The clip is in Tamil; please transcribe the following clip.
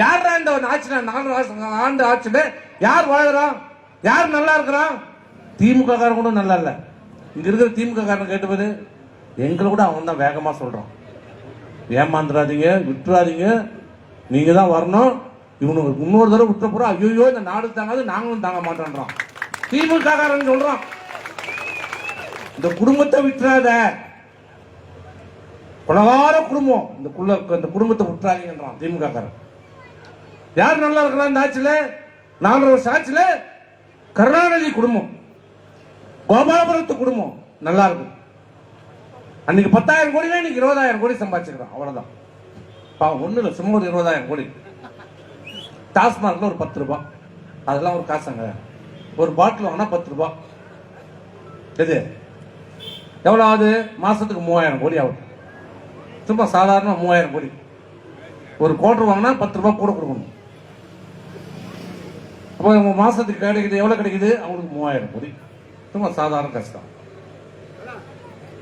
யாரா இந்த ஆட்சி நாலு ஆண்டு ஆட்சியில யார் வாழறான் யார் நல்லா இருக்கிறான் திமுக காரன் கூட நல்லா இல்லை. இங்க இருக்கிற திமுக காரன் கேட்டுப்பாரு எங்களை கூட அவன் தான் வேகமா சொல்றான். ஏமாந்துடாதீங்க விட்டுறாதீங்க. நீங்க தான் வரணும். இவனுக்கு இன்னொரு தடவை விட்ட போறோம் ஐயோ இந்த நாடு தாங்காது நாங்களும் தாங்க மாட்டோன்றான் திமுக காரன் சொல்றான். இந்த குடும்பத்தை விட்டுறாத. கொலகார குடும்பம். இந்த குள்ள இந்த குடும்பத்தை விட்டுறாதீங்கன்றான் திமுக காரன் யார் நல்லா இருக்கலாம் இந்த ஆட்சியில? நாலு வருஷம் ஆட்சியில் கருணாநிதி குடும்பம் கோபாலபுரத்து குடும்பம் நல்லா இருக்கும். அன்னைக்கு பத்தாயிரம் கோடி இன்னைக்கு இருபதாயிரம் கோடி சம்பாதிச்சிருக்கான். அவ்வளவுதான். பாவம் ஒண்ணு இல்லை சும்மா ஒரு இருபதாயிரம் கோடி. டாஸ்மார்க்ல ஒரு பத்து ரூபாய் அதெல்லாம் ஒரு காசுங்க ஒரு பாட்டில் வாங்கினா பத்து ரூபாய் எது? எவ்வளோ ஆகுது? மாசத்துக்கு மூவாயிரம் கோடி ஆகும் சும்மா சாதாரண மூவாயிரம் கோடி. ஒரு கோட்டர் வாங்கினா பத்து ரூபாய் கூட கொடுக்கணும். அப்போ உங்க மாசத்துக்கு கிடைக்குது எவ்வளோ கிடைக்குது? அவங்களுக்கு மூவாயிரம் கோடி சும்மா சாதாரண கஷ்டம்.